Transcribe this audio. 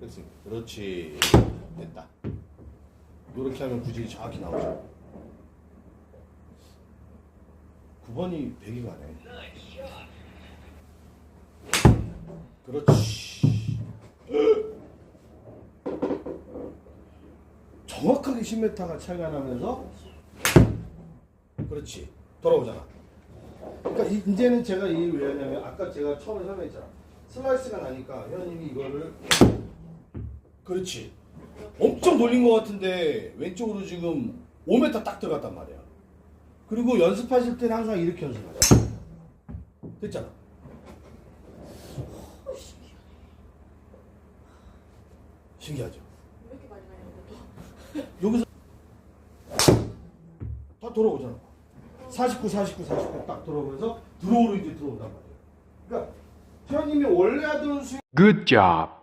백스윙. 그렇지. 됐다. 이렇게 하면 구질이 정확히 나오죠. 9번이 100이 가네. 그렇지. 정확하게 10m가 차이가 나면서 그렇지. 돌아오잖아. 그러니까 이- 이제는 제가 이왜 하냐면 아까 제가 처음에 설명했잖아. 슬라이스가 나니까 회원님이 이거를 그렇지. 엄청 돌린 것 같은데 왼쪽으로 지금 5m 딱 들어갔단 말이야. 그리고 연습하실 때는 항상 이렇게 연습하자. 됐잖아. 신기하죠. 여기서 다 돌아오잖아. 49, 49, 49딱 들어오면서 드로우로 이제 들어온단 말이에요. 그러니까 회원님이 원래 하던 스윙 Good job.